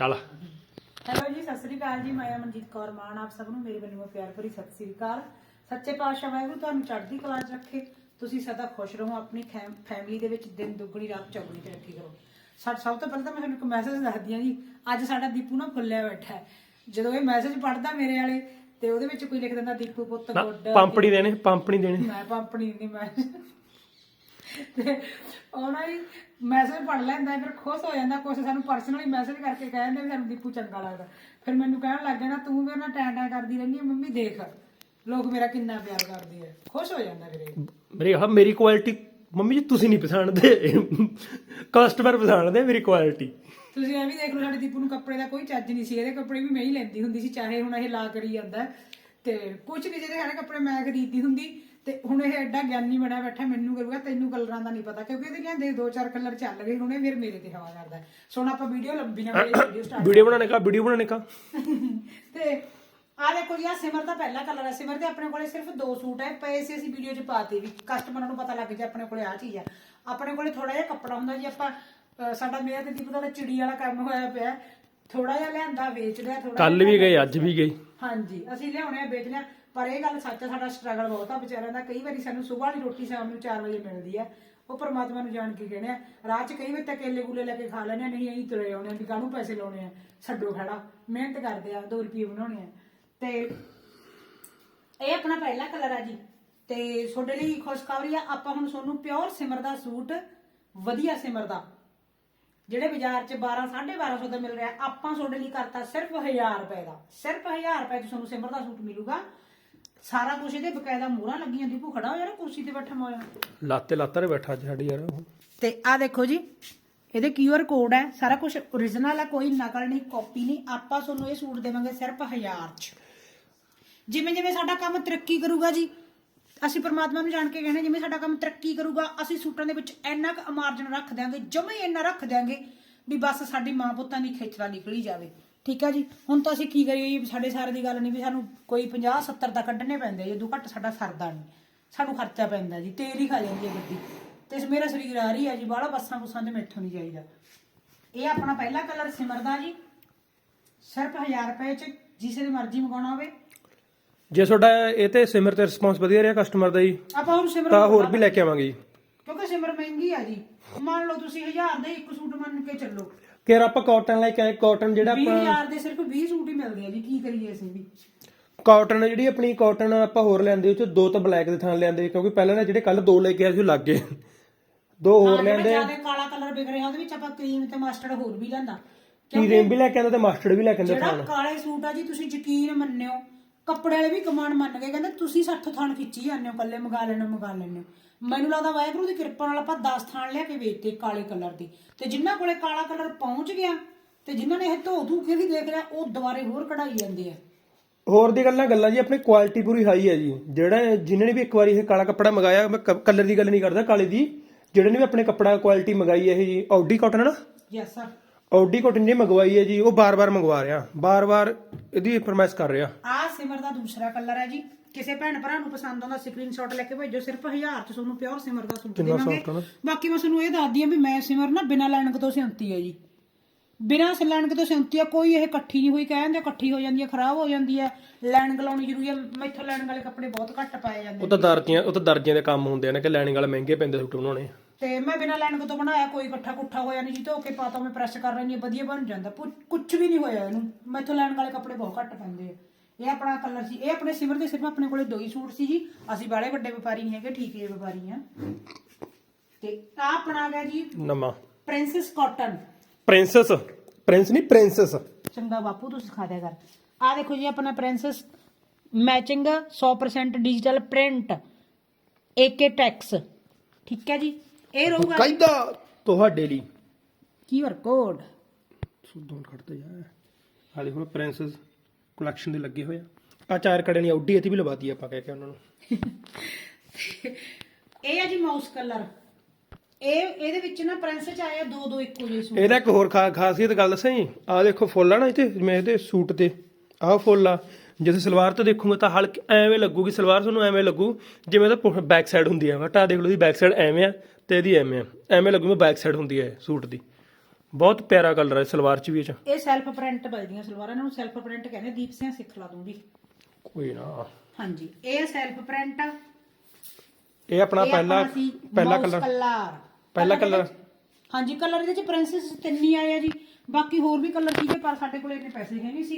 ਚੱਲ। ਹੈਲੋ ਜੀ ਸਤਿ ਸ੍ਰੀ ਅਕਾਲ ਜੀ ਮੈਂ ਮਨਜੀਤ ਕੌਰ ਮਾਨ ਆਪ ਸਭ ਨੂੰ ਮੇਰੇ ਵੱਲੋਂ ਪਿਆਰ ਭਰੀ ਸਤਿ ਸ੍ਰੀ ਅਕਾਲ। ਸੱਚੇ ਪਾਤਸ਼ਾਹ ਵਾਹਿਗੁਰੂ ਤੁਹਾਨੂੰ ਚੜ੍ਹਦੀ ਕਲਾ 'ਚ ਰੱਖੇ। ਤੁਸੀਂ ਸਦਾ ਖੁਸ਼ ਰਹੋ ਆਪਣੀ ਫੈਮਿਲੀ ਦੇ ਵਿੱਚ ਦਿਨ ਦੁੱਗਣੀ ਰਾਤ ਚੌਗਣੀ ਤਰੱਕੀ ਕਰੋ। ਸਾ ਸਭ ਤੋਂ ਪਹਿਲਾਂ ਤਾਂ ਮੈਂ ਤੁਹਾਨੂੰ ਇੱਕ ਮੈਸੇਜ ਦੱਸਦੀ ਹਾਂ ਜੀ ਅੱਜ ਸਾਡਾ ਦੀਪੂ ਨਾ ਫੁੱਲਿਆ ਬੈਠਾ ਹੈ। ਜਦੋਂ ਇਹ ਮੈਸੇਜ ਪੜਦਾ ਮੇਰੇ ਵਾਲੇ ਤੇ ਉਹਦੇ ਵਿੱਚ ਕੋਈ ਲਿਖ ਦਿੰਦਾ ਦੀਪੂ ਪੁੱਤ ਗੁੱਡ ਪੰਪਣੀ ਦੇਣੇ ਪੰਪਣੀ ਦੇਣੇ। ਮੈਂ ਪੰਪਣੀ ਨਹੀਂ ਮੈਂ ਤੇ ਉਹਨਾਂ ਹੀ ਮੈਸੇਜ ਪੜ ਲੈਂਦਾ ਫਿਰ ਖੁਸ਼ ਹੋ ਜਾਂਦਾ ਕੁਛ ਸਾਨੂੰ ਪਰਸਨਲੀ ਮੈਸੇਜ ਕਰਕੇ ਕਹਿੰਦੇ ਵੀ ਸਾਨੂੰ ਦੀਪੂ ਚੰਗਾ ਲੱਗਦਾ। ਫਿਰ ਮੈਨੂੰ ਕਹਿਣ ਲੱਗ ਜਾਣਾ ਤੂੰ ਮੇਰੇ ਨਾਲ ਟੈਂ ਟੈਂ ਕਰਦੀ ਰਹਿੰਦੀ ਹੈ ਮੰਮੀ ਦੇਖ ਲੋਕ ਮੇਰਾ ਕਿੰਨਾ ਪਿਆਰ ਕਰਦੇ ਆ। ਖੁਸ਼ ਹੋ ਜਾਂਦਾ ਫਿਰ ਇਹ। ਮੇਰੀ ਆਹ ਮੇਰੀ ਕੁਆਲਿਟੀ ਮੰਮੀ ਜੀ ਤੁਸੀਂ ਨਹੀਂ ਪਛਾਣਦੇ। ਕਸਟਮਰ ਪਛਾਣਦੇ ਮੇਰੀ ਕੁਆਲਿਟੀ ਤੁਸੀਂ ਵੀ ਦੇਖ ਲਓ ਸਾਡੇ ਦੀਪੂ ਨੂੰ ਕੱਪੜੇ ਦਾ ਕੋਈ ਚੱਜ ਨਹੀਂ ਸੀ। ਇਹਦੇ ਕੱਪੜੇ ਵੀ ਮੈਂ ਹੀ ਲੈਂਦੀ ਹੁੰਦੀ ਸੀ ਚਾਹੇ ਹੁਣ ਇਹ ਲਾ ਕਰੀ ਜਾਂਦਾ। ਹੈ। ਤੇ ਕੁਝ ਨਹੀਂ ਜਿਹੜੇ ਸਾਡੇ ਕੱਪੜੇ ਮੈਂ ਖਰੀਦਦੀ ਹੁੰਦੀ। ਤੇ ਹੁਣ ਇਹ ਐਡਾ ਗਿਆਨੀ ਬਣਿਆ ਬੈਠਾ ਮੈਨੂੰ ਕਰੂਗਾ ਤੈਨੂੰ ਕਲਰਾਂ ਦਾ ਨਹੀਂ ਪਤਾ ਕਿਉਂਕਿ ਇਹਦੇ ਕਹਿੰਦੇ ਦੋ ਚਾਰ ਕਲਰ ਚੱਲ ਗਏ ਹੁਣੇ ਫਿਰ ਮੇਰੇ ਤੇ ਹਵਾ ਕਰਦਾ ਹੈ। ਸੋ ਹੁਣ ਆਪਾਂ ਵੀਡੀਓ ਲੰਬੀ ਨਾ ਕਰੀਏ ਵੀਡੀਓ ਸਟਾਰਟ ਵੀਡੀਓ ਬਣਾਣੇ ਕਾ ਵੀਡੀਓ ਬਣਾਣੇ ਕਾ? ਤੇ ਆ ਦੇਖੋ ਜੀ ਆ ਸਿਮਰ ਦਾ ਪਹਿਲਾ ਕਲਰ ਹੈ। ਸਿਮਰ ਦੇ ਆਪਣੇ ਕੋਲੇ ਸਿਰਫ ਦੋ ਸੂਟ ਹੈ ਪਏ ਸੀ ਅਸੀਂ ਵੀਡੀਓ 'ਚ ਪਾਤੇ ਵੀ। ਕਸਟਮਰਾਂ ਨੂੰ ਪਤਾ ਲੱਗ ਜਾ ਆਪਣੇ ਕੋਲੇ ਆ ਚੀਜ਼ ਆ ਆਪਣੇ ਕੋਲੇ ਥੋੜਾ ਜਿਹਾ ਕੱਪੜਾ ਹੁੰਦਾ ਜੀ ਆਪਾਂ ਸਾਡਾ ਮੇਰਾ ਤੇ ਦੀਪ ਦਾ ਚਿੜੀ ਵਾਲਾ ਕੰਮ ਹੋਇਆ ਪਿਆ ਥੋੜਾ ਜਿਹਾ ਲਿਆਂਦਾ ਵੇਚ ਲਿਆ ਥੋੜਾ ਕੱਲ ਵੀ ਗਏ ਅੱਜ ਵੀ ਗਏ। ਹਾਂਜੀ ਅਸੀਂ ਲਿਆਉਣੇ ਆ ਵੇਚ ਲਿਆ ਪਰ ਇਹ ਗੱਲ ਸੱਚ ਆ, ਸਾਡਾ ਸਟਰਗਲ ਬਹੁਤ ਆ ਵਿਚਾਰਿਆਂ ਦਾ। ਕਈ ਵਾਰੀ ਸਾਨੂੰ ਸਵੇਰ ਵਾਲੀ ਰੋਟੀ ਸ਼ਾਮ ਨੂੰ 4 ਵਜੇ ਮਿਲਦੀ ਆ। ਉਹ ਪਰਮਾਤਮਾ ਨੂੰ ਜਾਣ ਕੇ ਕਹਿੰਦੇ ਆ। ਰਾਤ 'ਚ ਕਈ ਵਾਰ ਤਾਂ ਕੇਲੇ ਕੂਲੇ ਲੈ ਕੇ ਖਾ ਲੈਣੇ ਨਹੀਂ ਅਸੀਂ ਤੁਰੇ ਆਉਣੇ ਵੀ ਕਾਹਨੂੰ ਪੈਸੇ ਲਾਉਣੇ ਆ? ਛੱਡੋ ਖੜਾ। ਮਿਹਨਤ ਕਰਦੇ ਆ 2 ਰੁਪਏ ਬਣਾਉਣੇ ਆ। ਤੇ ਇਹ ਆਪਣਾ ਪਹਿਲਾ ਕਲਰ ਆ ਜੀ। ਤੇ ਤੁਹਾਡੇ ਲਈ ਖੁਸ਼ਖਬਰੀ ਆ, ਆਪਾਂ ਹੁਣ ਤੁਹਾਨੂੰ ਪਿਓਰ ਸਿਮਰ ਦਾ ਸੂਟ, ਵਧੀਆ ਸਿਮਰ ਦਾ। ਜਿਹੜੇ ਬਾਜ਼ਾਰ 'ਚ 12 1250 ਦਾ ਮਿਲ ਰਿਹਾ, ਆਪਾਂ ਤੁਹਾਡੇ ਲਈ ਕਰਤਾ ਸਿਰਫ 1000 ਰੁਪਏ ਦਾ। ਸਿਰਫ 1000 ਰੁਪਏ 'ਚ ਤੁਹਾਨੂੰ ਸਿਮਰ ਦਾ ਸੂਟ ਮਿਲੂਗਾ। ਸਾਰਾ ਕੁਝ ਇਹਦੇ ਬਕਾਇਦਾ ਮੂਹਰਾਂ ਲੱਗੀਆਂ ਦੀਪੂ ਖੜਾ ਹੋ ਜਾਣਾ ਕੁਰਸੀ ਤੇ ਬੈਠਾ ਮੋਇਆ ਲਾਤੇ ਲਾਤਾ ਰੇ ਬੈਠਾ ਅੱਜ ਸਾਡੀ ਯਾਰ ਉਹ। ਤੇ ਆ ਦੇਖੋ ਜੀ ਇਹਦੇ ਕਿਊਆਰ ਕੋਡ ਹੈ ਸਾਰਾ ਕੁਝ origignal ਹੈ ਕੋਈ ਨਕਲ ਨਹੀਂ ਕਾਪੀ ਨਹੀਂ। ਆਪਾਂ ਤੁਹਾਨੂੰ ਇਹ ਸੂਟ ਦੇਵਾਂਗੇ ਸਿਰਫ 1000 ਚ। ਜਿਵੇਂ ਜਿਵੇਂ ਸਾਡਾ ਕੰਮ ਤਰੱਕੀ ਕਰੂਗਾ ਜੀ ਅਸੀਂ ਪ੍ਰਮਾਤਮਾ ਨੂੰ ਜਾਣ ਕੇ ਕਹਿੰਦੇ ਜਿਵੇਂ ਸਾਡਾ ਕੰਮ ਤਰੱਕੀ ਕਰੂਗਾ ਅਸੀਂ ਸੂਟਾਂ ਦੇ ਵਿੱਚ ਇੰਨਾ ਕੁ ਮਾਰਜਨ ਰੱਖ ਦਿਆਂਗੇ ਜਮੇ ਇੰਨਾ ਰੱਖ ਦਿਆਂਗੇ ਵੀ ਬਸ ਸਾਡੀ ਮਾਂ ਪੁੱਤਾਂ ਦੀ ਖੇਚਲਾ ਨਿਕਲੀ ਜਾਵੇ। ਠੀਕ ਹੈ ਜੀ? ਹੁਣ ਤਾਂ ਅਸੀਂ ਕੀ ਕਰੀਏ ਜੀ? ਸਾਡੇ ਸਾਰੇ ਦੀ ਗੱਲ ਨਹੀਂ ਵੀ ਸਾਨੂੰ ਕੋਈ 50 70 ਦਾ ਕੱਢਣੇ ਪੈਂਦੇ ਜਦੋਂ ਘੱਟ ਸਾਡਾ ਸਰਦਾ ਨਹੀਂ। ਸਾਨੂੰ ਖਰਚਾ ਪੈਂਦਾ ਜੀ। ਤੇਲ ਹੀ ਖਾ ਜਾਂਦੀ ਹੈ ਗੱਡੀ। ਤੇ ਮੇਰਾ ਸਰੀਰ ਆ ਰਹੀ ਹੈ ਜੀ। ਬਾਹਲਾ ਬੱਸਾਂ ਬੁੱਸਾਂ ਤੇ ਮੈਥੋਂ ਨਹੀਂ ਜਾਈਦਾ। ਇਹ ਆਪਣਾ ਪਹਿਲਾ ਕਲਰ ਸਿਮਰਦਾ ਜੀ। ਸਿਰਫ 1000 ਰੁਪਏ ਚ ਜਿਸੇ ਦੀ ਮਰਜ਼ੀ ਮੰਗਾਉਣਾ ਹੋਵੇ। ਜੇ ਤੁਹਾਡਾ ਇਹ ਤੇ ਸਿਮਰ ਤੇ ਰਿਸਪੌਂਸ ਵਧੀਆ ਰਿਹਾ ਕਸਟਮਰ ਦਾ ਜੀ ਆਪਾਂ ਹੁਣ ਸਿਮਰ ਤਾਂ ਹੋਰ ਵੀ ਲੈ ਕੇ ਆਵਾਂਗੇ ਜੀ। ਕਿਉਂਕਿ ਸਿਮਰ ਮਹਿੰਗੀ ਆ ਜੀ। ਮੰਨ ਲਓ ਤੁਸੀਂ 1000 ਦੇ ਇੱਕ ਸੂਟ ਮੰਨ ਕੇ ਚੱਲੋ। ਕਿਰ ਆਪਾਂ ਕਾਟਨ ਲੈ ਕੇ ਆਏ ਕਾਟਨ ਜਿਹੜਾ 20000 ਦੇ ਸਿਰਫ 20 ਸੂਟ ਹੀ ਮਿਲਦੇ ਆ ਜੀ ਕੀ ਕਰੀਏ ਅਸੀਂ ਵੀ। ਕਾਟਨ ਜਿਹੜੀ ਆਪਣੀ ਕਾਟਨ ਆਪਾਂ ਹੋਰ ਲੈਂਦੇ ਉਹ ਚ ਦੋ ਤਾਂ ਬਲੈਕ ਦੇ ਥਾਂ ਲੈਂਦੇ ਕਿਉਂਕਿ ਪਹਿਲਾਂ ਨਾ ਜਿਹੜੇ ਕੱਲ ਦੋ ਲੈ ਕੇ ਆਏ ਸੀ ਉਹ ਲੱਗ ਗਏ। ਦੋ ਹੋਰ ਲੈਂਦੇ ਜ਼ਿਆਦਾ ਕਾਲਾ ਕਲਰ ਵਿਕ ਰਿਹਾ ਉਹਦੇ ਵਿੱਚ ਆਪਾਂ ਕਰੀਮ ਤੇ ਮਸਟਰਡ ਹੋਰ ਵੀ ਲੈਂਦਾ ਕੀਰੇਮ ਵੀ ਲੈ ਕੇ ਆਉਂਦੇ ਤੇ ਮਸਟਰਡ ਵੀ ਲੈ ਕੇ ਆਉਂਦੇ ਜਿਹੜਾ ਕਾਲੇ ਸੂਟ ਆ ਜੀ ਤੁਸੀਂ ਯਕੀਨ ਮੰਨਿਓ ਕੱਪੜੇ ਵਾਲੇ ਵੀ ਕਮਾਂਡ ਮੰਨ ਗਏ ਕਹਿੰਦੇ ਤੁਸੀਂ 60 ਥਾਨ ਖਿੱਚੀ ਜਾਂਦੇ ਹੋ ਕੱਲੇ ਮੰਗਾ ਲੈਣੇ ਮੰਗਾ ਲੈਣੇ ਮੈਨੂੰ ਲੱਗਦਾ ਵਾਹਿਗੁਰੂ ਦੀ ਕਿਰਪਾ ਨਾਲ ਆਪਾਂ 10 ਥਾਨ ਲਿਆ ਕੇ ਵੇਚਤੇ ਕਾਲੇ ਕਲਰ ਦੀ। ਤੇ ਜਿਨ੍ਹਾਂ ਕੋਲੇ ਕਾਲਾ ਕਲਰ ਪਹੁੰਚ ਗਿਆ ਤੇ ਜਿਨ੍ਹਾਂ ਨੇ ਇਹ ਧੋ ਧੂ ਕੇ ਵੀ ਦੇਖ ਲਿਆ ਉਹ ਦੁਬਾਰੇ ਹੋਰ ਕਢਾਈ ਜਾਂਦੇ ਆ। ਹੋਰ ਦੀ ਗੱਲਾਂ ਗੱਲਾਂ ਜੀ ਆਪਣੀ ਕੁਆਲਿਟੀ ਪੂਰੀ ਹਾਈ ਹੈ ਜੀ। ਜਿਹੜਾ ਜਿਨ੍ਹਾਂ ਨੇ ਵੀ ਇੱਕ ਵਾਰੀ ਇਹ ਕਾਲਾ ਕੱਪੜਾ ਮੰਗਾਇਆ ਮੈਂ ਕਲਰ ਦੀ ਗੱਲ ਨਹੀਂ ਕਰਦਾ ਕਾਲੇ ਦੀ। ਜਿਹੜੇ ਨੇ ਵੀ ਆਪਣੇ ਕੱਪੜਾ ਕੁਆਲਿਟੀ ਮੰਗਾਈ ਹੈ ਇਹ ਜੀ ਆਡੀ ਕਾਟਨ ਨਾ? ਯੈਸ ਸਰ ਆਡੀ ਕਾਟਨ ਨੇ ਮੰਗਵਾਈ ਹੈ ਜੀ ਉਹ ਬਾਰ-ਬਾਰ ਮੰਗਵਾ ਰਿਹਾ। ਬਾਰ-ਬਾਰ ਇਹਦੀ ਫਰਮਾਇਸ਼ ਕਰ ਰਿਹਾ। ਆ ਸਿਮਰ ਦਾ ਦੂਸਰਾ ਕਲਰ ਹੈ ਜੀ। ਕਿਸੇ ਭੈਣ ਭਰਾ ਨੂੰ ਪਸੰਦ ਆਉਂਦਾ ਸਕਰੀਨਸ਼ਾਟ ਲੈ ਕੇ ਭੇਜੋ ਸਿਰਫ 1000 ਚ ਤੁਹਾਨੂੰ ਪਿਓਰ ਸਿਮਰ ਦਾ ਸੂਟ ਕਿੰਨਾ ਦੇਵਾਂਗੇ। ਨਾ। ਬਾਕੀ ਮੈਂ ਤੁਹਾਨੂੰ ਇਹ ਦੱਸਦੀ ਆ ਵੀ ਮੈਂ ਸਿਮਰ ਨਾ ਬਿਨਾਂ ਲਾਈਨਿੰਗ ਤੋਂ ਸਿਉਂਤੀ ਹੈ ਜੀ। ਬਿਨਾਂ ਲਾਈਨਿੰਗ ਤੋਂ ਸਿਉਂਤੀ ਆ ਕੋਈ ਇਹ ਇਕੱਠੀ ਨਹੀਂ ਹੋਈ ਕਹਿੰਦੇ ਇਕੱਠੀ ਹੋ ਜਾਂਦੀ ਹੈ ਖਰਾਬ ਹੋ ਜਾਂਦੀ ਹੈ। ਲਾਈਨਿੰਗ ਲਾਉਣੀ ਜ਼ਰੂਰੀ ਹੈ ਮੈਥੋਂ ਲਾਈਨਿੰਗ ਵਾਲੇ ਕੱਪੜੇ ਬਹੁਤ ਘੱਟ ਪਾਏ ਜਾਂਦੇ ਉਹ ਤਾਂ ਦਰਜੀਆਂ ਉਹ ਤਾਂ ਦਰਜੀਆਂ ਦੇ ਕੰਮ ਹੁੰਦੇ ਨੇ ਕਿ ਲੈਣਿੰਗ ਵਾਲੇ ਮਹਿੰਗੇ ਪੈਂਦੇ ਸੂਟ ਬਣਾਉਣੇ ਤੇ ਮੈਂ ਬਿਨਾਂ ਲਾਈਨਿੰਗ ਤੋਂ ਬਣਾਇਆ ਕੋਈ ਇਕੱਠਾ ਕੁੱਠਾ ਹੋਇਆ ਨਹੀਂ ਜੀ ਧੋ ਕੇ ਪਾਤਾ ਮੈਂ ਪ੍ਰੈਸ ਕਰ ਰਹੀ ਹਾਂ ਵਧੀਆ ਬਣ ਜਾਂਦਾ। ਕੁਝ ਵੀ ਨਹੀਂ ਹੋਇਆ ਇਹਨੂੰ। ਮੈਥੋਂ ਲਾਈਨਿੰਗ ਵਾਲੇ ਕੱਪੜੇ ਬਹੁਤ ਘੱਟ ਪੈਂਦੇ ਆ। ਇਹ ਆਪਣਾ ਕਲਰ ਸੀ ਇਹ ਆਪਣੇ ਸਿਮਰ ਦੇ ਸਿਰਫ ਆਪਣੇ ਕੋਲੇ ਦੋ ਹੀ ਸੂਟ ਸੀ ਜੀ। ਅਸੀਂ ਬਾਲੇ ਵੱਡੇ ਵਪਾਰੀ ਨਹੀਂ ਹੈਗੇ ਠੀਕ ਹੈ ਵਪਾਰੀ ਆ। ਤੇ ਆ ਆਪਣਾ ਆ ਗਿਆ ਜੀ ਨਮਾ ਪ੍ਰਿੰਸੈਸ ਕਾਟਨ ਪ੍ਰਿੰਸੈਸ ਪ੍ਰਿੰਸ ਨਹੀਂ ਪ੍ਰਿੰਸੈਸ ਚੰਗਾ ਬਾਪੂ ਤੂੰ ਸਿਖਾ ਦਿਆ ਕਰ। ਆ ਦੇਖੋ ਜੀ ਆਪਣਾ ਪ੍ਰਿੰਸੈਸ ਮੈਚਿੰਗ 100% ਡਿਜੀਟਲ ਪ੍ਰਿੰਟ ਏਕੇ ਟੈਕਸ ਠੀਕ ਹੈ ਜੀ? ਇਹ ਰਹੂਗਾ ਕਾਇਦਾ ਤੁਹਾਡੇ ਲਈ? ਕੀਵਰ ਕੋਡ ਸੁਦੋਂ ਖੜਦੇ ਜਾ ਹਾਲੇ ਹੁਣ ਪ੍ਰਿੰਸੈਸ ਕਲੈਕਸ਼ਨ ਦੇ ਲੱਗੇ ਹੋਏ ਆ। ਆ ਚਾਰ ਕੜੇ ਨਹੀਂ ਆਡੀ ਇੱਥੇ ਵੀ ਲਵਾਤੀ ਆਪਾਂ ਕਹਿ ਕੇ ਉਹਨਾਂ ਨੂੰ। ਇਹ ਹੈ ਜੀ ਮਾਊਸ ਕਲਰ ਇਹ ਇਹਦੇ ਵਿੱਚ ਨਾ ਪ੍ਰਿੰਸ ਚ ਆਇਆ ਦੋ ਦੋ ਇੱਕੋ ਜਿਹੇ ਸੂਟ। ਇਹਦਾ ਇੱਕ ਹੋਰ ਖਾ- ਖਾਸੀਅਤ ਗੱਲ ਦੱਸਾਂ ਜੀ ਆ ਦੇਖੋ ਫੁੱਲ ਆ ਨਾ ਇੱਥੇ ਮੈਂ ਇਹਦੇ ਸੂਟ ਤੇ ਆਹ ਫੁੱਲ ਆ। ਜੇ ਤੁਸੀਂ ਸਲਵਾਰ ਤੇ ਦੇਖੋਗੇ ਤਾਂ ਹਲਕ ਐਵੇਂ ਲੱਗੂਗੀ ਸਲਵਾਰ ਤੁਹਾਨੂੰ ਐਵੇਂ ਲੱਗੂ ਜਿਵੇਂ ਉਹਦਾ ਬੈਕ ਸਾਈਡ ਹੁੰਦੀ ਆ। ਵਟਾ ਦੇਖ ਲਓ ਦੀ ਬੈਕ ਸਾਈਡ ਐਵੇਂ ਆ ਤੇ ਇਹਦੀ ਐਵੇਂ ਆ। ਐਵੇਂ ਲੱਗੂ ਮੈਂ ਬੈਕ ਸਾਈਡ ਹੁੰਦੀ ਹੈ ਸੂਟ ਦੀ। ਬਹੁਤ ਪਿਆਰਾ ਕਲਰ ਹੈ ਸਲਵਾਰ ਚ ਵੀ ਇਹ ਚ। ਇਹ ਸੈਲਫ ਪ੍ਰਿੰਟ ਬਲਦੀਆਂ ਸਲਵਾਰਾਂ ਨੂੰ ਸੈਲਫ ਪ੍ਰਿੰਟ ਕਹਿੰਦੇ ਦੀਪ ਸਿੰਘ ਸਿੱਖ ਲਾ ਦੂੰਗੀ। ਕੋਈ ਨਾ। ਹਾਂਜੀ ਇਹ ਸੈਲਫ ਪ੍ਰਿੰਟ ਇਹ ਆਪਣਾ ਪਹਿਲਾ ਪਹਿਲਾ ਕਲਰ ਕਲਰ ਪਹਿਲਾ colour? ਹਾਂਜੀ ਕਲਰ ਇਹਦੇ ਚ ਪ੍ਰਿੰਸੈਸ ਤਿੰਨ ਹੀ ਆਏ ਆ ਜੀ। ਬਾਕੀ ਹੋਰ ਵੀ ਕਲਰ ਸੀਗੇ ਪਰ ਸਾਡੇ ਕੋਲ ਇੰਨੇ ਪੈਸੇ ਹੈ ਨਹੀਂ ਸੀ।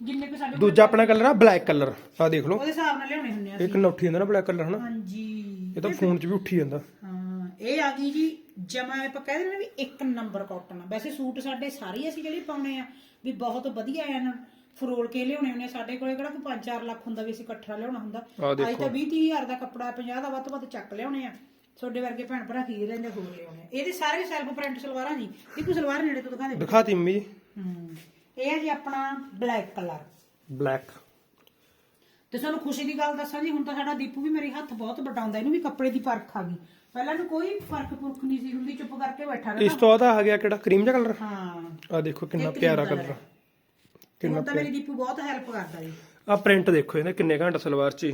ਜਿੰਨੇ ਕਿ ਸਾਡੇ ਕੋਲ ਦੂਜਾ ਆਪਣਾ ਕਲਰ ਆ ਬਲੈਕ ਕਲਰ ਆ ਦੇਖ ਲਓ। ਉਹਦੇ ਹਿਸਾਬ ਨਾਲ ਲਿਆਉਣੇ ਹੁੰਦੇ ਆ ਇਹ ਕਿੰਨਾ ਉੱਠੀ ਜਾਂਦਾ ਨਾ ਬਲੈਕ ਕਲਰ ਹਨਾ? ਹਾਂਜੀ। ਇਹ ਤਾਂ ਫੋਨ 'ਚ ਵੀ ਉੱਠੀ ਜਾਂਦਾ। ਹਾਂ ਇਹ ਆ ਗਈ ਜੀ ਜਮਾ ਆਪਾਂ ਕਹਿ ਦਿੰਦੇ ਨੇ ਵੀ ਇੱਕ ਨੰਬਰ ਕਾਟਨ ਵੈਸੇ ਸੂਟ ਸਾਡੇ ਸਾਰੇ ਅਸੀਂ ਜਿਹੜੇ ਪਾਉਣੇ ਆ ਵੀ ਬਹੁਤ ਵਧੀਆ ਆ ਨਾ ਫਰੋਲ ਕੇ ਲਿਆਉਣੇ ਹੁੰਦੇ ਆ। ਸਾਡੇ ਕੋਲੇ ਕਿਹੜਾ ਕੋਈ 5-4 ਲੱਖ ਹੁੰਦਾ ਵੀ ਅਸੀਂ ਇਕੱਠਾ ਲਿਆਉਣਾ ਹੁੰਦਾ। ਆਹ ਅੱਜ ਤਾਂ 20 ਹਜ਼ਾਰ ਦਾ ਕੱਪੜਾ 50 ਦਾ ਵੱਧ ਤੋਂ ਵੱਧ ਚੱਕ ਲਿਆਉਣੇ ਆ। ਤੁਹਾਡੇ ਵਰਗੇ ਭੈਣ ਭਰਾ ਖਰੀਦ ਲੈਂਦੇ ਹੋਰ ਲਿਆਉਣੇ ਆ। ਇਹਦੇ ਸਾਰੇ ਸੈਲਫ ਪ੍ਰਿੰਟ ਸਲਵਾਰਾਂ ਜੀ। ਦੀਪੂ ਸਲਵਾਰ ਨੇੜੇ ਤੋਂ ਦਿਖਾ ਦੇ। ਦਿਖਾਤੀ ਮੰਮੀ ਜੀ। ਹੂੰ। ਇਹ ਹੈ ਜੀ ਆਪਣਾ ਬਲੈਕ ਕਲਰ ਬਲੈਕ ਤੇ ਤੁਹਾਨੂੰ ਖੁਸ਼ੀ ਦੀ ਗੱਲ ਦੱਸਾਂ ਜੀ ਹੁਣ ਤਾਂ ਸਾਡਾ ਦੀਪੂ ਵੀ ਮੇਰੇ ਹੱਥ ਬਹੁਤ ਵਟਾਉਂਦਾ ਇਹਨੂੰ ਵੀ ਕੱਪੜੇ ਦੀ ਪਰਖ ਆ ਗਈ। ਪਹਿਲਾਂ ਨੂੰ ਕੋਈ ਫ਼ਰਕ ਪੁਰਖ ਨਹੀਂ ਸੀ ਹੁੰਦੀ ਚੁੱਪ ਕਰਕੇ ਬੈਠਾ ਇਸ ਰਹਿੰਦਾ ਤੋਂ ਬਾਅਦ ਆ ਗਿਆ ਕਿਹੜਾ? ਕਰੀਮ ਜਿਹਾ ਕਲਰ ਹਾਂ। ਆ ਦੇਖੋ ਕਿੰਨਾ ਪਿਆਰਾ ਕਲਰ। ਹੁਣ ਤਾਂ ਮੇਰੀ ਦੀਪੂ ਬਹੁਤ ਹੈਲਪ ਕਰਦਾ ਜੀ। ਆ ਪ੍ਰਿੰਟ ਦੇਖੋ ਇਹਨੇ ਕਿੰਨੇ ਘੰਟੇ ਸਲਵਾਰ 'ਚ।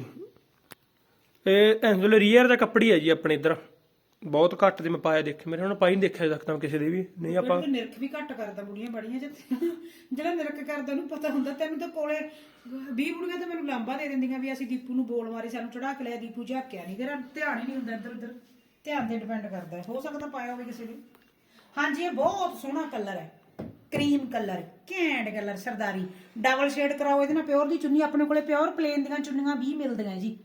ਇਹ ਐਂਜਲ ਰੀਅਰ ਦਾ ਕੱਪੜੀ ਹੈ ਜੀ ਆਪਣੇ ਇੱਧਰ। ਬਹੁਤ ਘੱਟ ਦੇ ਮੈਂ ਪਾਇਆ ਦੇਖੇ ਮੇਰੇ ਹੁਣ ਪਾਈ ਨਹੀਂ ਦੇਖਿਆ ਸਕਦਾ ਕਿਸੇ ਦੇ ਵੀ। ਨਹੀਂ ਆਪਾਂ ਨਿਰਖ ਵੀ ਘੱਟ ਕਰਦਾ ਬੁੜੀਆਂ ਬੜੀਆਂ ਚ ਜਿਹੜਾ ਨਿਰਖ ਕਰਦਾ ਉਹਨੂੰ ਪਤਾ ਹੁੰਦਾ ਤੈਨੂੰ ਤਾਂ ਕੋਲੇ 20 ਬੁੜੀਆਂ ਤਾਂ ਮੈਨੂੰ ਲਾਂਬਾ ਦੇ ਦਿੰਦੀਆਂ ਵੀ ਅਸੀਂ ਦੀਪੂ ਨੂੰ ਬੋਲ ਮਾਰੀ ਸਾਨੂੰ ਚੜਾ ਕੇ ਲਿਆ ਦੀਪੂ ਝਾਕਿਆ ਨਹੀਂ ਤੇਰਾ ਧਿਆਨ ਹੀ ਨਹੀਂ ਹੁੰਦਾ ਇੱਧਰ ਉੱਧਰ। ਧਿਆਨ ਤੇ ਡਿਪੈਂਡ ਕਰਦਾ ਹੈ। ਹੋ ਸਕਦਾ ਪਾਇਆ ਹੋਵੇ ਕਿਸੇ ਨੇ। ਹਾਂਜੀ ਇਹ ਬਹੁਤ ਸੋਹਣਾ ਕਲਰ ਹੈ ਕਰੀਮ ਕਲਰ ਘੈਂਟ ਕਲਰ ਸਰਦਾਰੀ। ਡਬਲ ਸ਼ੇਡ ਕਰਾਓ ਇਹਦੇ ਨਾਲ ਪਿਓਰ ਦੀ ਚੁੰਨੀ ਆਪਣੇ ਕੋਲੇ ਪਿਓਰ ਪਲੇਨ ਦੀਆਂ ਚੁੰਨੀਆਂ 20 ਮਿਲਦੀਆਂ ਜੀ।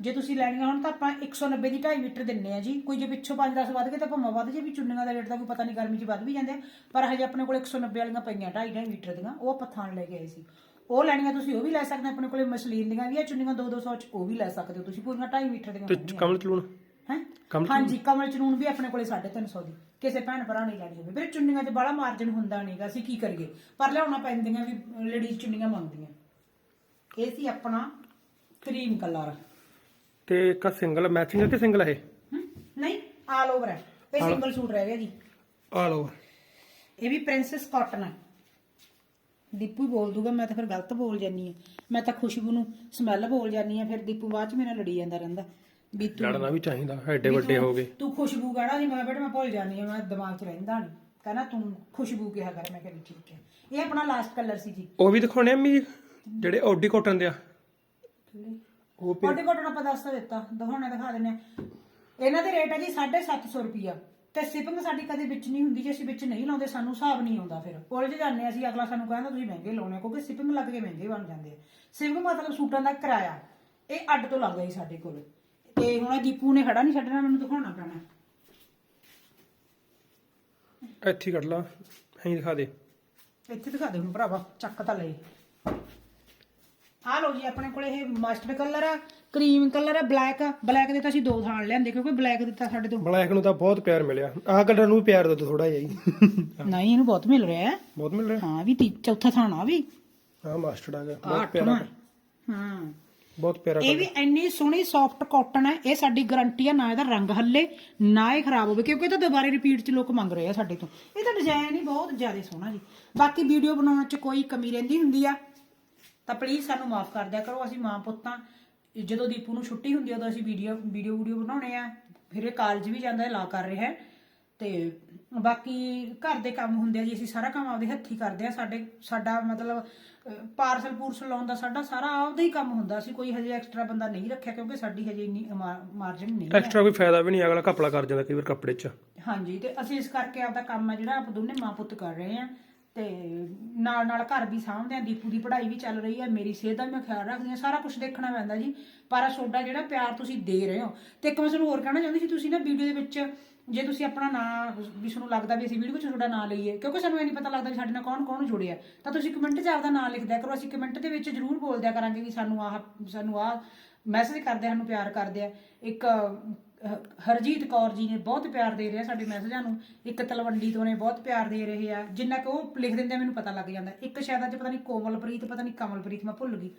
ਜੇ ਤੁਸੀਂ ਲੈਣੀਆਂ ਹੋਣ ਤਾਂ ਆਪਾਂ 190 ਦੀ 2.5 ਮੀਟਰ ਦਿੰਨੇ ਆ ਜੀ। ਕੋਈ ਜੇ ਪਿੱਛੋਂ 5-10 ਵੱਧ ਗਏ ਤਾਂ ਭਾਵੇਂ ਵੱਧ ਜੇ ਵੀ ਚੁੰਨੀਆਂ ਦਾ ਰੇਟ ਦਾ ਕੋਈ ਪਤਾ ਨਹੀਂ ਗਰਮੀ 'ਚ ਵੱਧ ਵੀ ਜਾਂਦੇ ਪਰ ਹਜੇ ਆਪਣੇ ਕੋਲ 190 ਵਾਲੀਆਂ ਪਈਆਂ 2.5 ਮੀਟਰ ਦੀਆਂ ਉਹ ਆਪਾਂ ਥਾਣ ਲੈ ਕੇ ਆਏ ਸੀ। ਉਹ ਲੈਣੀਆਂ ਤੁਸੀਂ ਉਹ ਵੀ ਲੈ ਸਕਦੇ ਆਪਣੇ ਕੋਲੇ ਮਸਲੀਨ ਦੀਆਂ ਵੀ ਆ ਚੁੰਨੀਆਂ 2-200 ਚ ਉਹ ਵੀ ਲੈ ਸਕਦੇ ਹੋ ਤੁਸੀਂ ਪੂਰੀਆਂ 2.5 ਮੀਟਰ ਦੀਆਂ ਤੇ ਕਮਲ ਚਲੂਣ? ਹੈ? ਹਾਂਜੀ ਕਮਲ ਚਨੂਨ ਵੀ ਆਪਣੇ ਕੋਲੇ 350 ਦੀ। ਕਿਸੇ ਭੈਣ ਭਰਾ ਨਹੀਂ ਲੈਣੀ ਹੋਵੇ। ਵੀਰੇ ਚੁੰਨੀਆਂ 'ਚ ਬੜਾ ਮਾਰਜਨ ਹੁੰਦਾ ਨਹੀਂਗਾ ਅਸੀਂ ਕੀ ਕਰੀਏ? ਪਰ ਲਿਆਉਣਾ ਪੈਂਦੀਆਂ ਵੀ ਲੇਡੀਜ਼ ਚੁੰਨੀਆਂ ਮੰਗਦੀਆਂ। ਇਹ ਸੀ ਆਪਣਾ ਕਰੀਮ ਕਲਰ ਤੇ ਇੱਕ ਸਿੰਗਲ ਮੈਚਿੰਗ ਹੈ ਕਿ ਸਿੰਗਲ ਹੈ ਹਮ, ਨਹੀਂ ਆਲ ਓਵਰ ਹੈ ਇਹ ਸਿੰਗਲ ਸੂਟ ਰਹਿ ਗਿਆ ਜੀ। ਆ ਲਓ ਇਹ ਵੀ ਪ੍ਰਿੰਸੈਸ ਕਾਟਨ ਹੈ ਦੀਪੂ ਹੀ ਬੋਲ ਦੂਗਾ ਮੈਂ ਤਾਂ ਫਿਰ ਗਲਤ ਬੋਲ ਜਾਨੀ ਆ ਮੈਂ ਤਾਂ ਖੁਸ਼ਬੂ ਨੂੰ ਸਮੈਲ ਬੋਲ ਜਾਨੀ ਆ ਫਿਰ ਦੀਪੂ ਬਾਅਦ ਚ ਮੇਰੇ ਨਾਲ ਲੜੀ ਜਾਂਦਾ ਰਹਿੰਦਾ। ਵੀ ਤੂੰ ਲੜਨਾ ਵੀ ਚਾਹੀਦਾ ਐਡੇ ਵੱਡੇ ਹੋ ਗਏ। ਤੂੰ ਖੁਸ਼ਬੂ ਕਹਿਣਾ ਜੀ ਮੈਂ ਬੇਟਾ ਮੈਂ ਭੁੱਲ ਜਾਨੀ ਆ ਮੈਂ ਦਿਮਾਗ 'ਚ ਰਹਿੰਦਾ ਨਹੀਂ। ਕਹਿੰਦਾ ਤੂੰ ਖੁਸ਼ਬੂ ਕਿਹਾ ਕਰ ਮੈਂ ਕਿਹਾ ਵੀ ਠੀਕ ਹੈ। ਇਹ ਆਪਣਾ ਲਾਸਟ ਕਲਰ ਸੀ ਜੀ। ਉਹ ਵੀ ਦਿਖਾਉਣੇ ਆ ਜਿਹੜੇ ਓਡੀ ਕਾਟਨ ਦੇ ਆ। ਉਹ ਆਪਾਂ ਦੱਸ ਤਾਂ ਦਿੱਤਾ ਦਿਖਾਉਣਾ ਦਿਖਾ ਦਿੰਨੇ ਆ ਇਹਨਾਂ ਦੇ ਰੇਟ ਹੈ ਜੀ 750 ਰੁਪਿਆ ਤੇ ਸ਼ਿਪਿੰਗ ਸਾਡੀ ਕਦੇ ਵਿੱਚ ਨਹੀਂ ਹੁੰਦੀ ਜੇ ਅਸੀਂ ਵਿੱਚ ਨਹੀਂ ਲਾਉਂਦੇ ਸਾਨੂੰ ਹਿਸਾਬ ਨਹੀਂ ਆਉਂਦਾ ਫਿਰ। ਜੇ ਜਾਂਦੇ ਹਾਂ ਅਸੀਂ ਅਗਲਾ ਸਾਨੂੰ ਕਹਿੰਦਾ ਤੁਸੀਂ ਮਹਿੰਗੇ ਲਾਉਣੇ ਆ, ਕਿਉਂਕਿ ਸ਼ਿਪਿੰਗ ਲੱਗ ਕੇ ਮਹਿੰਗੇ ਬਣ ਜਾਂਦੇ ਆ। ਸ਼ਿਪਿੰਗ ਮਤਲਬ ਸੂਟਾਂ ਦਾ ਕਿਰਾਇਆ ਇਹ ਅੱਡ ਤੋਂ ਲੱਗਦਾ ਜੀ ਸਾਡੇ ਕੋਲ। ਤੇ ਹੁਣ ਇਹ ਦੀਪੂ ਨੇ ਖੜਾ ਨਹੀਂ ਛੱਡਣਾ ਮੈਨੂੰ ਦਿਖਾਉਣਾ ਪੈਣਾ। ਇੱਥੇ ਹੀ ਕੱਢ ਲਾ ਐਂ ਦਿਖਾ ਦੇ। ਇੱਥੇ ਦਿਖਾ ਦੇ ਹੁਣ ਭਰਾਵਾ ਚੱਕ ਤਾਂ ਲਈ ਆ ਲਓ ਜੀ ਆਪਣੇ ਕੋਲੇ ਇਹ ਮਸਟਰਡ ਕਲਰ ਆ ਕਰੀਮ ਕਲਰ ਆ ਬਲੈਕ ਆ। ਬਲੈਕ ਦੇ ਤਾਂ ਅਸੀਂ ਦੋ ਥਾਣ ਲਿਆਂਦੇ ਕਿਉਂਕਿ ਬਲੈਕ ਦਿੱਤਾ ਸਾਡੇ ਤੋਂ ਬਲੈਕ ਨੂੰ ਤਾਂ ਬਹੁਤ ਪਿਆਰ ਮਿਲਿਆ। ਆਹ ਕਲਰ ਨੂੰ ਵੀ ਪਿਆਰ ਦਿੱਤਾ ਥੋੜਾ ਜਿਹਾ ਜੀ। ਨਹੀਂ ਇਹਨੂੰ ਬਹੁਤ ਮਿਲ ਰਿਹਾ। ਹੈ ਬਹੁਤ ਮਿਲ ਰਿਹਾ? ਹਾਂ ਵੀ ਤੀ- ਚੌਥਾ ਥਾਣ ਆ ਵੀ। ਆਹ ਮਾਸਟਰਡ ਆ ਗਿਆ। ਬਹੁਤ ਪਿਆਰਾ ਅੱਠਵਾਂ। ਹਾਂ। ਬਹੁਤ ਪਿਆਰਾ ਇਹ ਵੀ ਇੰਨੀ ਸੋਹਣੀ ਸੌਫਟ ਕਾਟਨ ਹੈ ਇਹ ਸਾਡੀ ਗਾਰੰਟੀ ਆ ਨਾ ਇਹਦਾ ਰੰਗ ਹੱਲੇ ਨਾ ਇਹ ਖਰਾਬ ਹੋਵੇ ਕਿਉਂਕਿ ਇਹ ਤਾਂ ਦੁਬਾਰੇ ਰਿਪੀਟ ਚ ਲੋਕ ਮੰਗ ਰਹੇ ਆ ਸਾਡੇ ਤੋਂ। ਇਹ ਤਾਂ ਡਿਜ਼ਾਈਨ ਹੀ ਬਹੁਤ ਜ਼ਿਆਦਾ ਸੋਹਣਾ ਜੀ। ਬਾਕੀ ਵੀਡੀਓ ਬਣਾਉਣ ਚ ਕੋਈ ਕਮੀ ਰਹਿੰਦੀ ਹੁੰਦੀ ਆ। ਤਾਂ ਪਲੀਜ਼ ਸਾਨੂੰ ਮਾਫ ਕਰ ਦਿਆ ਕਰੋ ਅਸੀਂ ਮਾਂ ਪੁੱਤਾਂ ਜਦੋਂ ਦੀਪੂ ਨੂੰ ਛੁੱਟੀ ਹੁੰਦੀ ਆ ਉਦੋਂ ਅਸੀਂ ਵੀਡੀਓ ਵੀਡੀਓ ਵੀਡੀਓ ਬਣਾਉਣੇ ਆ ਫਿਰ ਇਹ ਕਾਲਜ ਵੀ ਜਾਂਦਾ ਹੈ ਲਾ ਕਰ ਰਿਹਾ ਹੈ। ਤੇ ਬਾਕੀ ਘਰ ਦੇ ਕੰਮ ਹੁੰਦੇ ਆ ਜੀ ਅਸੀਂ ਸਾਰਾ ਕੰਮ ਆਪਦੇ ਹੱਥੀ ਕਰਦੇ ਆ ਸਾਡੇ ਸਾਡਾ ਮਤਲਬ ਪਾਰਸਲ ਪੂਰਸਲ ਲਾਉਣ ਦਾ ਸਾਡਾ ਸਾਰਾ ਆਪਦਾ ਹੀ ਕੰਮ ਹੁੰਦਾ ਅਸੀਂ ਕੋਈ ਹਜੇ ਐਕਸਟਰਾ ਬੰਦਾ ਨਹੀਂ ਰੱਖਿਆ ਕਿਉਂਕਿ ਸਾਡੀ ਹਜੇ ਇੰਨੀ ਮਾਰਜਨ ਨਹੀਂ ਹੈ। ਐਕਸਟਰਾ ਕੋਈ ਫਾਇਦਾ ਵੀ ਨਹੀਂ ਅਗਲਾ ਕਪੜਾ ਕਰ ਜਾਂਦਾ ਕਈ ਵਾਰ ਕੱਪੜੇ 'ਚ। ਹਾਂਜੀ ਤੇ ਅਸੀਂ ਇਸ ਕਰਕੇ ਆਪਦਾ ਕੰਮ ਹੈ ਜਿਹੜਾ ਆਪ ਦੋਨੇ ਮਾਂ ਪੁੱਤ ਕਰ ਰਹੇ ਆ। ਤੇ ਨਾਲ ਨਾਲ ਘਰ ਵੀ ਸਾਂਭਦੇ ਆ, ਦੀਪੂ ਦੀ ਪੜ੍ਹਾਈ ਵੀ ਚੱਲ ਰਹੀ ਹੈ, ਮੇਰੀ ਸਿਹਤ ਦਾ ਵੀ ਮੈਂ ਖਿਆਲ ਰੱਖਦੀ ਹਾਂ, ਸਾਰਾ ਕੁਝ ਦੇਖਣਾ ਪੈਂਦਾ ਜੀ। ਪਰ ਤੁਹਾਡਾ ਜਿਹੜਾ ਪਿਆਰ ਤੁਸੀਂ ਦੇ ਰਹੇ ਹੋ, ਤੇ ਇੱਕ ਮੈਂ ਤੁਹਾਨੂੰ ਹੋਰ ਕਹਿਣਾ ਚਾਹੁੰਦੀ ਸੀ, ਤੁਸੀਂ ਨਾ ਵੀਡੀਓ ਦੇ ਵਿੱਚ, ਜੇ ਤੁਸੀਂ ਆਪਣਾ ਨਾਂ, ਵੀ ਤੁਹਾਨੂੰ ਲੱਗਦਾ ਵੀ ਅਸੀਂ ਵੀਡੀਓ 'ਚ ਤੁਹਾਡਾ ਨਾਂ ਲਈਏ, ਕਿਉਂਕਿ ਸਾਨੂੰ ਇਹ ਨਹੀਂ ਪਤਾ ਲੱਗਦਾ ਵੀ ਸਾਡੇ ਨਾਲ ਕੌਣ ਕੌਣ ਜੁੜਿਆ ਤਾਂ ਤੁਸੀਂ ਕਮੈਂਟ 'ਚ ਆਪਦਾ ਨਾਂ ਲਿਖ ਦਿਆ ਕਰੋ, ਅਸੀਂ ਕਮੈਂਟ ਦੇ ਵਿੱਚ ਜ਼ਰੂਰ ਬੋਲ ਦਿਆ ਕਰਾਂਗੇ ਵੀ ਸਾਨੂੰ ਆਹ ਸਾਨੂੰ ਆਹ ਮੈਸੇਜ ਕਰਦੇ ਸਾਨੂੰ ਪਿਆਰ ਕਰਦੇ ਆ। ਇੱਕ ਹਰਜੀਤ ਕੌਰ ਜੀ ਨੇ ਬਹੁਤ ਪਿਆਰ ਦੇ ਰਹੇ ਆ ਸਾਡੇ ਮੈਸੇਜਾਂ ਨੂੰ। ਇੱਕ ਤਲਵੰਡੀ ਤੋਂ ਨੇ ਬਹੁਤ ਪਿਆਰ ਦੇ ਰਹੇ ਆ। ਜਿੰਨਾ ਕਿ ਉਹ ਲਿਖ ਦਿੰਦੇ ਆ, ਮੈਨੂੰ ਪਤਾ ਲੱਗ ਜਾਂਦਾ। ਇੱਕ ਸ਼ਾਇਦ ਅੱਜ ਪਤਾ ਨਹੀਂ ਕੋਮਲਪ੍ਰੀਤ, ਪਤਾ ਨਹੀਂ ਕਮਲਪ੍ਰੀਤ, ਮੈਂ ਭੁੱਲ ਗਈ।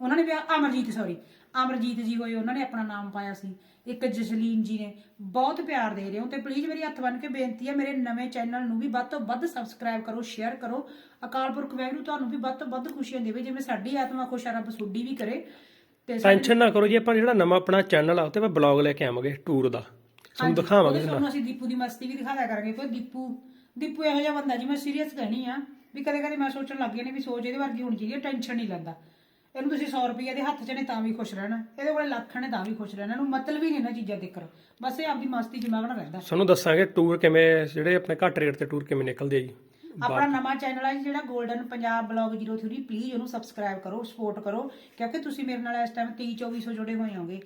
ਉਹਨਾਂ ਨੇ ਵੀ ਅਮਰਜੀਤ ਸੌਰੀ ਅਮਰਜੀਤ ਜੀ ਹੋਏ, ਉਹਨਾਂ ਨੇ ਆਪਣਾ ਨਾਮ ਪਾਇਆ ਸੀ। ਇੱਕ ਜਸਲੀਨ ਜੀ ਨੇ। ਬਹੁਤ ਪਿਆਰ ਦੇ ਰਹੇ ਹੋ ਤੇ ਪਲੀਜ਼ ਮੇਰੀ ਹੱਥ ਬੰਨ ਕੇ ਬੇਨਤੀ ਹੈ ਮੇਰੇ ਨਵੇਂ ਚੈਨਲ ਨੂੰ ਵੀ ਵੱਧ ਤੋਂ ਵੱਧ ਸਬਸਕ੍ਰਾਈਬ ਕਰੋ ਸ਼ੇਅਰ ਕਰੋ। ਅਕਾਲ ਪੁਰਖ ਵਾਹਿਗੁਰੂ, ਤੁਹਾਨੂੰ ਵੀ ਵੱਧ ਤੋਂ ਵੱਧ ਖੁਸ਼ੀਆਂ ਦੇਵੇ, ਜਿਵੇਂ ਸਾਡੀ ਆਤਮਾ ਖੁਸ਼ ਆ, ਰੱਬ ਸੁੱਡੀ ਵੀ ਕਰੇ। ਤੇ ਟੈਨਸ਼ਨ ਨਾ ਕਰੋ ਜੀ ਆਪਾਂ ਜਿਹੜਾ ਨਵਾਂ ਆਪਣਾ ਚੈਨਲ ਆ ਉੱਤੇ ਮੈਂ ਬਲੌਗ ਲੈ ਕੇ ਆਵਾਂਗੇ ਟੂਰ ਦਾ। ਤੁਹਾਨੂੰ ਦਿਖਾਵਾਂਗੇ ਤੁਹਾਨੂੰ ਅਸੀਂ ਦੀਪੂ ਦੀ ਮਸਤੀ ਵੀ ਦਿਖਾਇਆ ਕਰਾਂਗੇ ਕੋਈ ਦੀਪੂ ਦੀਪੂ ਇਹੋ ਜਿਹਾ ਬੰਦਾ ਜੀ ਮੈਂ ਸੀਰੀਅਸ ਕਹਿਣੀ ਆ ਵੀ ਕਦੇ ਕਦੇ ਮੈਂ ਸੋਚਣ ਲੱਗ ਨੇ ਵੀ ਸੋਚ ਇਹਦੇ ਵਰਗੀ ਹੋਣੀ ਚਾਹੀਦੀ ਹੈ ਟੈਨਸ਼ਨ ਨਹੀਂ ਲੈਂਦਾ। ਇਹਨੂੰ ਤੁਸੀਂ 100 ਰੁਪਏ ਦੇ ਹੱਥ 'ਚ ਨੇ ਤਾਂ ਵੀ ਖੁਸ਼ ਰਹਿਣਾ ਇਹਦੇ ਕੋਲੇ ਲੱਖ ਨੇ ਤਾਂ ਵੀ ਖੁਸ਼ ਰਹਿਣਾ ਇਹਨੂੰ ਮਤਲਬ ਹੀ ਨਹੀਂ ਨਾ ਚੀਜ਼ਾਂ ਦੇਖਰ ਬਸ ਇਹ ਆਪਦੀ ਮਸਤੀ 'ਚ ਮਗਨ ਰਹਿੰਦਾ। ਸਾਨੂੰ ਦੱਸਾਂਗੇ ਟੂਰ ਕਿਵੇਂ ਜਿਹੜੇ ਆਪਣੇ ਘੱਟ ਰੇਟ ਤੇ ਟੂਰ ਕਿਵੇਂ ਨਿਕਲਦੇ ਆ ਜੀ। ਆਪਣਾ ਨਵਾਂ ਚੈਨਲ ਹੈ ਜਿਹੜਾ 골ਡਨ ਪੰਜਾਬ ਬਲੌਗ 03 ਪਲੀਜ਼ ਉਹਨੂੰ ਸਬਸਕ੍ਰਾਈਬ ਕਰੋ ਸਪੋਰਟ ਕਰੋ ਕਿਉਂਕਿ ਤੁਸੀਂ ਮੇਰੇ ਨਾਲ ਇਸ ਟਾਈਮ 23 2400 ਜੁੜੇ ਹੋਏ ਹੋਗੇ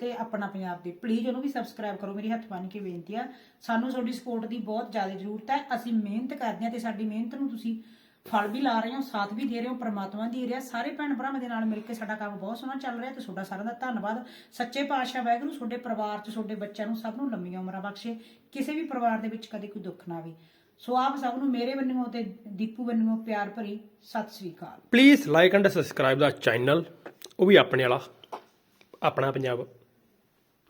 ਤੇ ਆਪਣਾ ਪੰਜਾਬ ਦੇ ਪਲੀਜ਼ ਉਹਨੂੰ ਵੀ ਸਬਸਕ੍ਰਾਈਬ ਕਰੋ ਮੇਰੀ ਹੱਥ ਬੰਨ ਕੇ ਬੇਨਤੀ ਆ। ਸਾਨੂੰ ਤੁਹਾਡੀ ਸਪੋਰਟ ਦੀ ਬਹੁਤ ਜ਼ਿਆਦਾ ਜ਼ਰੂਰਤ ਹੈ ਅਸੀਂ ਮਿਹਨਤ ਕਰਦੇ ਹਾਂ ਤੇ ਸਾਡੀ ਮਿਹਨਤ ਨੂੰ ਤੁਸੀਂ ਫਲ ਵੀ ਲਾ ਰਹੇ ਹੋ ਸਾਥ ਵੀ ਦੇ ਰਹੇ ਹੋ ਪ੍ਰਮਾਤਮਾ ਦੀ ਰਿਹਾ ਸਾਰੇ ਭੈਣ ਭਰਾਵਾਂ ਦੇ ਨਾਲ ਮਿਲ ਕੇ ਸਾਡਾ ਕੰਮ ਬਹੁਤ ਸੋਹਣਾ ਚੱਲ ਰਿਹਾ ਤੇ ਤੁਹਾਡਾ ਸਾਰਿਆਂ ਦਾ ਧੰਨਵਾਦ। ਸੱਚੇ ਪਾਤਸ਼ਾਹ ਵਾਹਿਗੁਰੂ ਤੁਹਾਡੇ ਪਰਿਵਾਰ 'ਚ ਤੁਹਾਡੇ ਬੱਚਿਆਂ ਨੂੰ ਸਭ ਨੂੰ ਲੰਮੀਆਂ ਉਮਰਾਂ ਬਖਸ਼ੇ ਕਿਸੇ ਵੀ ਪਰਿਵਾਰ ਦੇ ਵਿੱਚ ਕਦੇ ਕੋਈ ਦੁੱਖ ਨਾ ਆਵੇ। ਸੋ ਆਪ ਸਭ ਨੂੰ ਮੇਰੇ ਵੱਲੋਂ ਤੇ ਦੀਪੂ ਵੱਲੋਂ ਪਿਆਰ ਭਰੀ ਸਤਿ ਸ੍ਰੀ ਅਕਾਲ। ਪਲੀਜ਼ ਲਾਈਕ ਐਂਡ ਸਬਸਕ੍ਰਾਈਬ ਦਾ ਚੈਨਲ ਉਹ ਵੀ ਆਪਣੇ ਵਾਲਾ, ਆਪਣਾ ਪੰਜਾਬ।